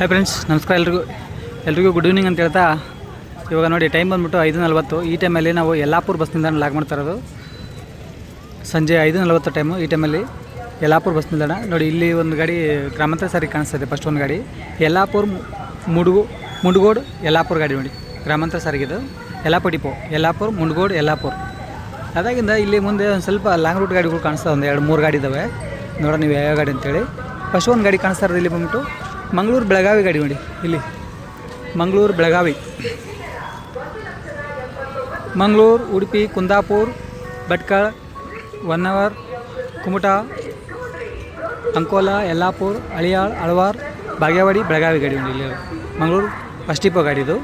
Hi friends ನಮಸ್ಕಾರ ಎಲ್ರಿಗೂ. ಎಲ್ರಿಗೂ ಗುಡ್ ಈವ್ನಿಂಗ್ ಅಂತ ಹೇಳ್ತಾ, ಇವಾಗ ನೋಡಿ ಟೈಮ್ ಬಂದ್ಬಿಟ್ಟು ಐದು ನಲ್ವತ್ತು. ಈ ಟೈಮಲ್ಲಿ ನಾವು ಯಲ್ಲಾಪುರ ನಿಲ್ದಾಣ ಲಾಗ್ ಮಾಡ್ತಾ ಇರೋದು. ಸಂಜೆ ಐದು ನಲ್ವತ್ತು ಟೈಮು ಈ ಟೈಮಲ್ಲಿ ಯಲ್ಲಾಪುರ ಬಸ್ ನಿಲ್ದಾಣ. ನೋಡಿ ಇಲ್ಲಿ ಒಂದು ಗಾಡಿ ಗ್ರಾಮಾಂತರ ಸಾರಿ ಕಾಣಿಸ್ತಾ ಇದೆ ಫಸ್ಟ್ ಒಂದು ಗಾಡಿ. ಯಲ್ಲಾಪುರ ಮುಡುಗು, ಮುಂಡಗೋಡು ಯಲ್ಲಾಪುರ ಗಾಡಿ ನೋಡಿ. ಗ್ರಾಮಾಂತರ ಸಾರಿಗೆದು ಯಲ್ಲಾಪುರ ಡಿಪೋ ಯಲ್ಲಾಪುರ, ಮುಂಡ್ಗೋಡು, ಯಲ್ಲಾಪುರ. ಅದಾಗಿಂದ ಇಲ್ಲಿ ಮುಂದೆ ಒಂದು ಸ್ವಲ್ಪ ಲಾಂಗ್ ರೂಟ್ ಗಾಡಿಗಳು ಕಾಣಿಸ್ತಾ ಒಂದು ಎರಡು ಮೂರು ಗಾಡಿ ಇದ್ದಾವೆ ನೋಡೋಣ ನೀವು ಯಾವ ಗಾಡಿ ಅಂತೇಳಿ. ಫಸ್ಟ್ ಒಂದು ಗಾಡಿ ಕಾಣಿಸ್ತಾ ಇರೋದು ಇಲ್ಲಿ ಬಂದ್ಬಿಟ್ಟು ಮಂಗಳೂರು ಬೆಳಗಾವಿ ಗಾಡಿ ನೋಡಿ, ಇಲ್ಲಿ. ಮಂಗಳೂರು ಬೆಳಗಾವಿ. ಮಂಗಳೂರು, ಉಡುಪಿ, ಕುಂದಾಪುರ್, ಭಟ್ಕಳ ಅವರ್ ಕುಮಟಾ, ಅಂಕೋಲಾ, ಯಲ್ಲಾಪುರ್, ಅಳಿಯಾಳ್, ಅಳವಾರ್, ಬಾಗೇವಾಡಿ, ಬೆಳಗಾವಿ ಗಾಡಿ ನೋಡಿ ಇಲ್ಲಿ. ಮಂಗಳೂರು ಫಸ್ಟ್ ಇಪ್ಪ ಗಾಡಿ ಇದು.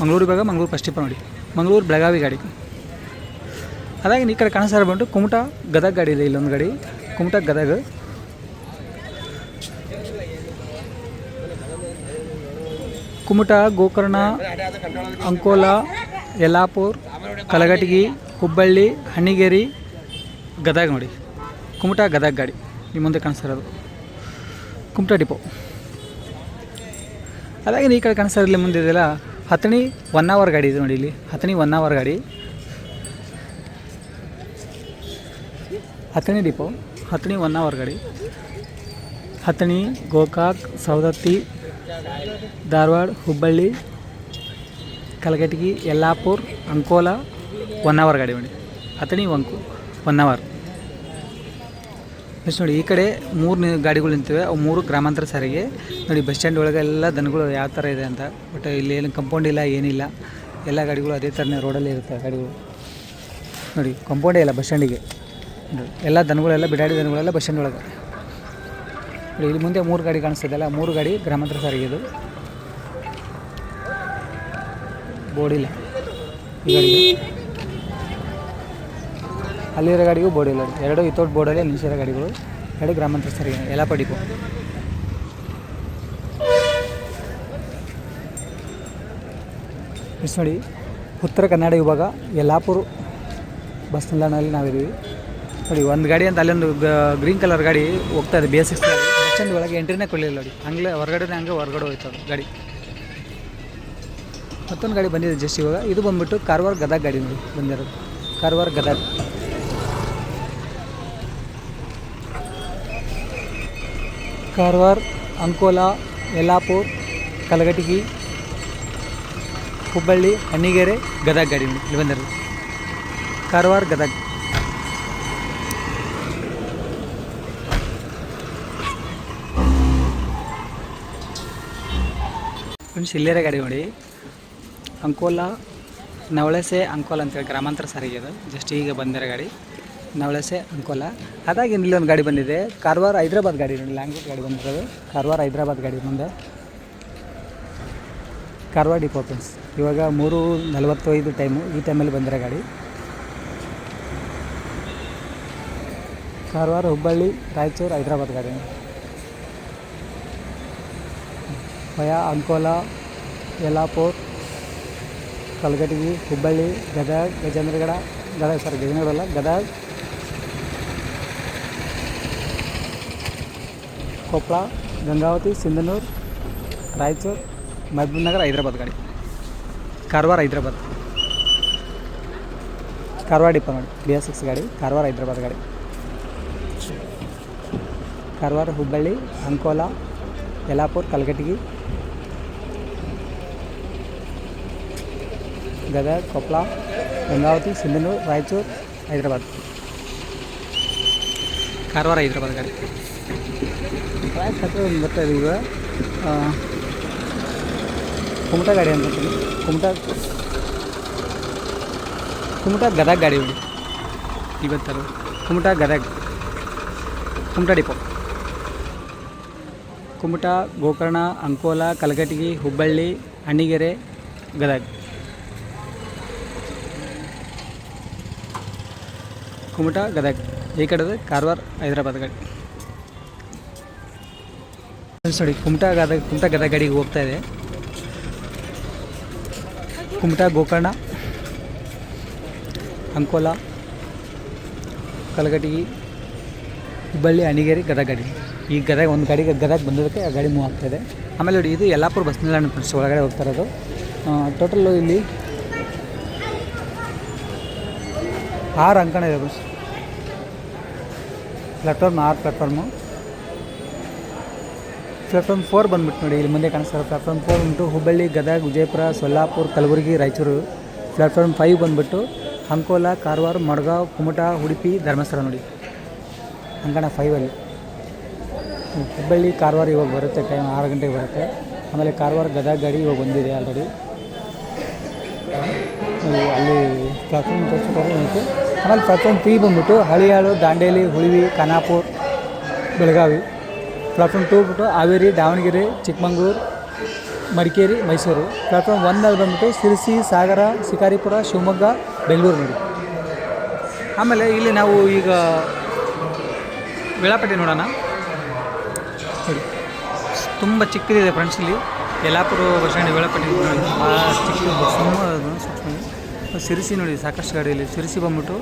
ಮಂಗಳೂರು ಇವಾಗ ಮಂಗಳೂರು ಫಸ್ಟ್ ಇಪ್ಪ ನೋಡಿ. ಮಂಗಳೂರು ಬೆಳಗಾವಿ ಗಾಡಿ. ಅದಾಗಿ ಈ ಕಡೆ ಕಾಣಿಸ್ತಾ ಬಂದು ಕುಮಟಾ ಗದಗ ಗಾಡಿ ಇದೆ, ಇಲ್ಲೊಂದು ಗಾಡಿ. ಕುಮಟಾ ಗದಗ. ಕುಮಟಾ, ಗೋಕರ್ಣ, ಅಂಕೋಲಾ ಯಲ್ಲಾಪುರ್ ಕಲಘಟಗಿ, ಹುಬ್ಬಳ್ಳಿ, ಹಣ್ಣಿಗೇರಿ, ಗದಗ ನೋಡಿ. ಕುಮಟಾ, ಗದಗ ಗಾಡಿ. ನಿಮ್ಮ ಮುಂದೆ ಕಾಣಿಸ್ತಾ ಇರೋದು. ಕುಮಟಾ ಡಿಪೋ. ಅದಾಗಿ ಈ ಕಡೆ ಕಾಣಿಸ್ತಾ ಇರಲಿ ಮುಂದೆ ಇದೆಯಲ್ಲ, ಹತ್ತಣಿ ಒನ್ ಅವರ್ ಗಾಡಿ ಇದೆ ನೋಡಿ ಇಲ್ಲಿ. ಹತ್ತಣಿ ಒನ್ ಅವರ್ ಗಾಡಿ. Athani depot, Athani one hour ಗಾಡಿ. ಹತ್ತಣಿ, ಗೋಕಾಕ್, ಸವದತ್ತಿ ಧಾರವಾಡ, ಹುಬ್ಬಳ್ಳಿ, ಕಲಘಟಗಿ, ಯಲ್ಲಾಪುರ್, ಅಂಕೋಲಾ ಒನ್ ಅವರ್ ಗಾಡಿ ನೋಡಿ ಅಥಣಿ ಒಂಕು ಒನ್ ಅವರ್ ನೋಡಿ, ಈ ಕಡೆ ಮೂರು ಗಾಡಿಗಳು ನಿಂತಿವೆ. ಅವು ಮೂರು ಗ್ರಾಮಾಂತರ ಸಾರಿಗೆ. ನೋಡಿ, ಬಸ್ ಸ್ಟ್ಯಾಂಡ್ ಒಳಗೆ ಎಲ್ಲ ದನಗಳು ಯಾವ ಥರ ಇದೆ ಅಂತ. ಬಟ್ ಇಲ್ಲಿ ಏನು ಕಂಪೌಂಡ್ ಇಲ್ಲ, ಏನಿಲ್ಲ. ಎಲ್ಲ ಗಾಡಿಗಳು ಅದೇ ಥರನೇ ರೋಡಲ್ಲಿ ಇರುತ್ತೆ ಗಾಡಿಗಳು. ನೋಡಿ ಕಂಪೌಂಡೇ ಇಲ್ಲ, ಬಸ್ ಸ್ಟ್ಯಾಂಡಿಗೆ. ಎಲ್ಲ ದನಗಳೆಲ್ಲ, ಬಿಡಾಡಿ ದನಗಳೆಲ್ಲ ಬಸ್ ಸ್ಟ್ಯಾಂಡ್ ಒಳಗೆ. ನೋಡಿ, ಇಲ್ಲಿ ಮುಂದೆ ಮೂರು ಗಾಡಿ ಕಾಣಿಸ್ತಿದೆಯಲ್ಲ ಮೂರು ಗಾಡಿ ಗ್ರಾಮಾಂತರ ಸಾರಿಗೆ ಇದು. ಬೋರ್ಡ್ ಇಲ್ಲ. ಈ ಗಾಡಿಗೆ ಅಲ್ಲಿರೋ ಗಾಡಿಗೂ ಬೋರ್ಡ್ ಇಲ್ಲ. ಎರಡು ವಿತೌಟ್ ಬೋರ್ಡಲ್ಲಿ ನಿಲ್ಲಿಸಿರೋ ಗಾಡಿಗಳು. ಎರಡು ಗ್ರಾಮಾಂತರ ಸಾರಿಗೆ ಎಲ್ಲ ಪಡಿಕು ನೋಡಿ, ಉತ್ತರ ಕನ್ನಡ ವಿಭಾಗ, ಯಲ್ಲಾಪುರ ಬಸ್ ನಿಲ್ದಾಣದಲ್ಲಿ ನಾವಿದ್ದೀವಿ. ನೋಡಿ, ಒಂದು ಗಾಡಿ ಅಂತ ಅಲ್ಲೊಂದು ಗ್ರೀನ್ ಕಲರ್ ಗಾಡಿ ಹೋಗ್ತಾ ಇದೆ ಬಿ ಸ್ಟ್ಯಾಂಡ್ ಒಳಗೆ ಎಂಟ್ರಿನೇ ಕೊಡಲಿಲ್ಲ ನೋಡಿ. ಹಂಗೆ ಹೊರಗಡೆ ಹಂಗೆ ಹೊರಗಡೆ ಹೋಯ್ತು ಅದು ಗಾಡಿ. ಮತ್ತೊಂದು ಗಾಡಿ ಬಂದಿದೆ ಜಸ್ಟ್ ಇವಾಗ. ಇದು ಬಂದ್ಬಿಟ್ಟು ಕಾರವಾರ ಗದಗ ಗಾಡಿ ನೋಡಿ ಬಂದಿರೋದು. ಕಾರವಾರ ಗದಗ. ಕಾರವಾರ ಅಂಕೋಲಾ ಯಲ್ಲಾಪುರ್ ಕಲಘಟಗಿ ಹುಬ್ಬಳ್ಳಿ ಹಣ್ಣಿಗೆರೆ ಗದಗ ಗಾಡಿ ಇಲ್ಲಿ ಬಂದಿರೋದು. ಕಾರವಾರ ಗದಗ. ಫ್ರೆಂಡ್ಸ್ ಇಲ್ಲೇರೆ ಗಾಡಿ ನೋಡಿ. ಅಂಕೋಲ, ನವಳಸೆ ಅಂಕೋಲ ಅಂತೇಳಿ ಗ್ರಾಮಾಂತರ ಸಾರಿಗೆ ಅದು. ಜಸ್ಟ್ ಈಗ ಬಂದಿರೋ ಗಾಡಿ. ನವಳಸೆ ಅಂಕೋಲ. ಅದಾಗಿ ಇಲ್ಲೊಂದು ಗಾಡಿ ಬಂದಿದೆ. ಕಾರವಾರ ಹೈದ್ರಾಬಾದ್ ಗಾಡಿ ನೋಡಿ. ಲ್ಯಾಂಗ್ವೇಜ್ ಗಾಡಿ ಬಂದಿರೋದು. ಕಾರವಾರ ಹೈದ್ರಾಬಾದ್ ಗಾಡಿ ಮುಂದೆ ಕಾರವಾರ ಡಿಪೋ ಇವಾಗ ಮೂರು ನಲವತ್ತೈದು ಟೈಮು ಈ ಟೈಮಲ್ಲಿ ಬಂದಿರೋ ಗಾಡಿ. ಕಾರವಾರ ಹುಬ್ಬಳ್ಳಿ, ರಾಯಚೂರು, ಹೈದ್ರಾಬಾದ್ ಗಾಡಿ. ಭಯ ಅಂಕೋಲಾ ಯಲ್ಲಾಪುರ್ ಕಲಘಟಗಿ ಹುಬ್ಬಳ್ಳಿ ಗದಗ ಗಜೇಂದ್ರಗಡ ಗದಗ ಸರ್ ಗಜೇಂದ್ರಗಡ ಅಲ್ಲ ಗದಗ ಕೊಪ್ಪಳ ಗಂಗಾವತಿ ಸಿಂಧನೂರು ರಾಯಚೂರು ಮಹಬೂಬ್ ನಗರ ಹೈದ್ರಾಬಾದ್ ಗಾಡಿ ಕಾರವಾರ ಹೈದ್ರಾಬಾದ್ ಕಾರವಾರ ಡಿಪೋ ನೋಡಿ ಬಿ ಎಸ್ ಸಿಕ್ಸ್ ಗಾಡಿ ಕಾರವಾರ ಹೈದ್ರಾಬಾದ್ ಗಾಡಿ ಕಾರವಾರ ಹುಬ್ಬಳ್ಳಿ ಅಂಕೋಲಾ ಯಲ್ಲಾಪುರ್ ಕಲಘಟಗಿ ಗದಗ ಕೊಪ್ಪಳ ಗಂಗಾವತಿ ಸಿಂಧನೂರು ರಾಯಚೂರು ಹೈದರಾಬಾದ್. ಕಾರವಾರ ಹೈದರಾಬಾದ್ ಗಾಡಿ. ಹತ್ರ ಒಂದು ಬರ್ತಾ ಈಗ. ಕುಮಟಾ ಗಾಡಿ ಅನ್ಕೊತೀನಿ ಕುಮಟಾ ಕುಮಟಾ ಗದಗ ಗಾಡಿ ಇವತ್ತರು ಕುಮಟಾ ಗದಗ. ಕುಮಟಾ ಡಿಪೋ. ಕುಮಟಾ, ಗೋಕರ್ಣ, ಅಂಕೋಲಾ, ಕಲಘಟಗಿ, ಹುಬ್ಬಳ್ಳಿ ಅಣ್ಣಿಗೆರೆ ಗದಗ. ಕುಮಟಾ, ಗದಗ. ಈ ಕಡೆದು ಕಾರವಾರ, ಹೈದರಾಬಾದ್ ಗಡಿ ಸಾರಿ, ಕುಮಟಾ, ಗದಗ ಕುಮಟಾ, ಗದಗ ಗಾಡಿಗೆ ಹೋಗ್ತಾ ಇದೆ. ಕುಮಟಾ, ಗೋಕರ್ಣ, ಅಂಕೋಲಾ, ಕಲಘಟಗಿ ಹುಬ್ಬಳ್ಳಿ, ಅಣಿಗೇರಿ ಗದಗ ಗಾಡಿ ಈ ಗದಗ ಒಂದು ಗಾಡಿಗೆ ಗದಗ ಬಂದಿದ್ದಕ್ಕೆ ಆ ಗಾಡಿ ಮೂವ್ ಆಗ್ತಾಯಿದೆ ಆಮೇಲೆ ನೋಡಿ, ಇದು ಯಲ್ಲಾಪುರ ಬಸ್ ನಿಲ್ದಾಣ ಫ್ರೆಂಡ್ಸ್ ಒಳಗಡೆ ಹೋಗ್ತಾ ಇರೋದು. ಟೋಟಲ್ಲು ಇಲ್ಲಿ ಆರು ಅಂಕಣ ಇದೆ ಫ್ರೆಂಡ್ಸ್ ಪ್ಲಾಟ್ಫಾರ್ಮ್ ಆರು ಪ್ಲಾಟ್ಫಾರ್ಮು ಪ್ಲಾಟ್ಫಾರ್ಮ್ ಫೋರ್ ಬಂದ್ಬಿಟ್ಟು ನೋಡಿ, ಇಲ್ಲಿ ಮುಂದೆ ಕಾಣಿಸ್ತಾರೆ ಪ್ಲಾಟ್ಫಾರ್ಮ್ ಫೋರ್ ಉಂಟು ಹುಬ್ಬಳ್ಳಿ, ಗದಗ, ವಿಜಯಪುರ, ಸೊಲ್ಲಾಪುರ, ಕಲಬುರಗಿ, ರಾಯಚೂರು. ಪ್ಲಾಟ್ಫಾರ್ಮ್ ಫೈವ್ ಬಂದ್ಬಿಟ್ಟು ಅಂಕೋಲ, ಕಾರವಾರ, ಮಡ್ಗಾಂವ್, ಕುಮಟಾ, ಉಡುಪಿ, ಧರ್ಮಸ್ಥಳ ನೋಡಿ. ಅಂಕಣ ಫೈವಲ್ಲಿ. ಹುಬ್ಬಳ್ಳಿ ಕಾರವಾರ ಇವಾಗ ಬರುತ್ತೆ ಟೈಮ್ ಆರು ಗಂಟೆಗೆ ಬರುತ್ತೆ. ಆಮೇಲೆ ಕಾರವಾರ ಗದಗ ಗಾಡಿ ಇವಾಗ ಬಂದಿದೆ ಆಲ್ರೆಡಿ ಅಲ್ಲಿ ಪ್ಲಾಟ್ಫಾರ್ಮ್ ತೋರಿಸ್ತಾರೆ ಉಂಟು ಆಮೇಲೆ ಪ್ಲಾಟ್ಫಾರ್ಮ್ ತ್ರೀ ಬಂದ್ಬಿಟ್ಟು ಹಳಿಯಾಳು, ದಾಂಡೇಲಿ, ಹುಳಿವಿ, ಖಾನಾಪುರ್, ಬೆಳಗಾವಿ. ಪ್ಲಾಟ್ಫಾರ್ಮ್ ಟೂ ಬಿಟ್ಟು ಹಾವೇರಿ, ದಾವಣಗೆರೆ, ಚಿಕ್ಕಮಂಗ್ಳೂರು, ಮಡಿಕೇರಿ, ಮೈಸೂರು. ಪ್ಲಾಟ್ಫಾರ್ಮ್ ಒನ್ನಲ್ಲಿ ಬಂದ್ಬಿಟ್ಟು ಸಿರಿಸಿ ಸಾಗರ, ಶಿಕಾರಿಪುರ, ಶಿವಮೊಗ್ಗ ಬೆಂಗಳೂರು ಆಮೇಲೆ ಇಲ್ಲಿ ನಾವು ಈಗ ವೇಳಾಪಟ್ಟಿ ನೋಡೋಣ. ನೋಡಿ ತುಂಬ ಚಿಕ್ಕದಿದೆ ಫ್ರೆಂಡ್ಸ್ ಇಲ್ಲಿ. ಯಲ್ಲಾಪುರ ಬಸ್ ಸ್ಟ್ಯಾಂಡ್ ವೇಳಾಪಟ್ಟಿ ನೋಡಿ ಚಿಕ್ಕದು ಸುಮ್ಮ ಸೂಕ್ಷ್ಮ ಸಿರಿಸಿ ನೋಡಿ, ಸಾಕಷ್ಟು ಗಾಡಿ ಇಲ್ಲಿ. ಸಿರಿಸಿ ಬಂದ್ಬಿಟ್ಟು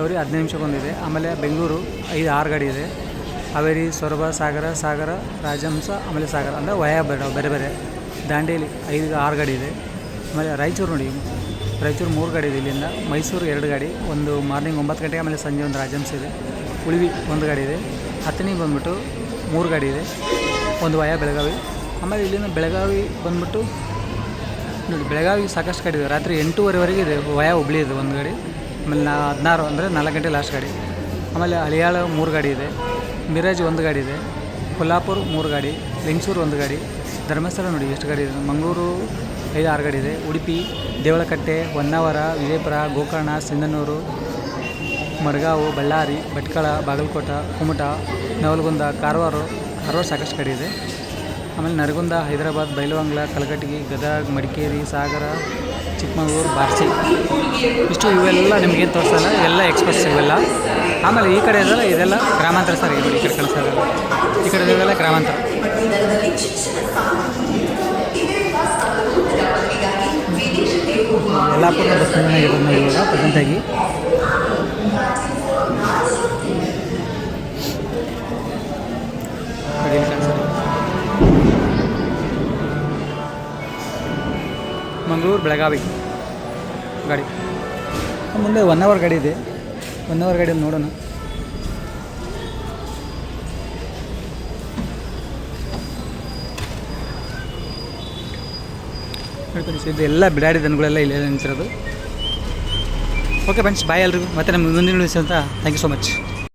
ಅವರಿ ಹದಿನೈದು ನಿಮಿಷಕ್ಕೊಂದಿದೆ ಆಮೇಲೆ ಬೆಂಗಳೂರು ಐದು, ಆರು ಗಾಡಿ ಇದೆ. ಹಾವೇರಿ, ಸೊರಬ, ಸಾಗರ ಸಾಗರ, ರಾಜಹಂಸ, ಆಮೇಲೆ ಸಾಗರ. ಅಂದರೆ ವಯ ಬೇಡ ಬೇರೆ ಬೇರೆ. ದಾಂಡೇಲಿ ಐದು, ಆರು ಗಾಡಿ ಇದೆ. ಆಮೇಲೆ ರಾಯಚೂರು ನೋಡಿ. ರಾಯಚೂರು ಮೂರು ಗಾಡಿ ಇದೆ ಇಲ್ಲಿಂದ. ಮೈಸೂರು ಎರಡು ಗಾಡಿ. ಒಂದು ಮಾರ್ನಿಂಗ್ ಒಂಬತ್ತು ಗಂಟೆಗೆ, ಆಮೇಲೆ ಸಂಜೆ ಒಂದು ರಾಜಹಂಸ ಇದೆ. ಉಳಿವಿ ಒಂದು ಗಾಡಿ ಇದೆ. ಹತ್ತನೇ ಬಂದ್ಬಿಟ್ಟು ಮೂರು ಗಾಡಿ ಇದೆ. ಒಂದು ವಯಾ ಬೆಳಗಾವಿ. ಆಮೇಲೆ ಇಲ್ಲಿಂದ ಬೆಳಗಾವಿ ಬಂದ್ಬಿಟ್ಟು ನೋಡಿ, ಬೆಳಗಾವಿ ಸಾಕಷ್ಟು ಗಾಡಿ ಇದೆ. ರಾತ್ರಿ ಎಂಟೂವರೆವರೆಗೆ ಇದೆ. ವಯ ಹುಬ್ಳಿ ಇದೆ ಒಂದು ಗಾಡಿ. ಆಮೇಲೆ ನಾ ಹದಿನಾರು ಅಂದರೆ ನಾಲ್ಕು ಗಂಟೆ ಲಾಸ್ಟ್ ಗಾಡಿ. ಆಮೇಲೆ ಹಳಿಯಾಳ ಮೂರು ಗಾಡಿ ಇದೆ. ಮಿರಾಜ್ ಒಂದು ಗಾಡಿ ಇದೆ. ಕೊಲ್ಲಾಪುರ ಮೂರು ಗಾಡಿ. ಲಿಂಗಸೂರು ಒಂದು ಗಾಡಿ. ಧರ್ಮಸ್ಥಳ ನೋಡಿ ಎಷ್ಟು ಗಾಡಿ ಇದೆ. ಮಂಗಳೂರು ಐದು ಆರು ಗಾಡಿ ಇದೆ. ಉಡುಪಿ, ದೇವಳಕಟ್ಟೆ, ಹೊನ್ನಾವರ, ವಿಜಯಪುರ, ಗೋಕರ್ಣ, ಸಿಂಧನೂರು ಮಡ್ಗಾವು ಬಳ್ಳಾರಿ ಭಟ್ಕಳ ಬಾಗಲಕೋಟ ಕುಮಟ ನವಲಗುಂದ ಕಾರವಾರ ಕಾರವಾರ ಸಾಕಷ್ಟು ಕಡೆ ಇದೆ. ಆಮೇಲೆ ನರಗುಂದ ಹೈದರಾಬಾದ್ ಬೈಲವಂಗ್ಲ ಕಲಘಟಗಿ ಗದಗ ಮಡಿಕೇರಿ ಸಾಗರ ಚಿಕ್ಕಮಗಳೂರು ಬಾರ್ಸಿ. ಇಷ್ಟು ಇವೆಲ್ಲ ನಿಮಗೇನು ತೋರಿಸಲ್ಲ ಇವೆಲ್ಲ ಎಕ್ಸ್ಪ್ರೆಸ್ ಇವೆಲ್ಲ. ಆಮೇಲೆ ಈ ಕಡೆ ಇದೆಲ್ಲ ಇದೆಲ್ಲ ಗ್ರಾಮಾಂತರ ಸರ್ ಈ ಕಡೆ ಕಳಿಸೋದ. ಈ ಕಡೆ ಇದೆಲ್ಲ ಗ್ರಾಮಾಂತರ. ಯಲ್ಲಾಪುರ ಬಸ್ ನಿಲ್ದಾಣ ಇರೋದು ನಾವು ಇವಾಗ ಪ್ರೆಸೆಂಟಾಗಿ ಮಂಗಳೂರು ಬೆಳಗಾವಿ. ಗಾಡಿ. ಮುಂದೆ ಒನ್ ಅವರ್ ಗಾಡಿ ಇದೆ. ಒನ್ ಅವರ್ ಗಾಡಿ ನೋಡೋಣ. ಇದು ಎಲ್ಲ ಬಿಡಾಡಿ ದನಗಳೆಲ್ಲ ಇಲ್ಲೇ ನಿಂತಿರೋದು ಓಕೆ ಫ್ರೆಂಡ್ಸ್ ಬಾಯ್ ಎಲ್ರಿಗೂ. ಮತ್ತೆ ನಮ್ಮ ಮುಂದಿನ ಅಂತ ಥ್ಯಾಂಕ್ ಯು ಸೊ ಮಚ್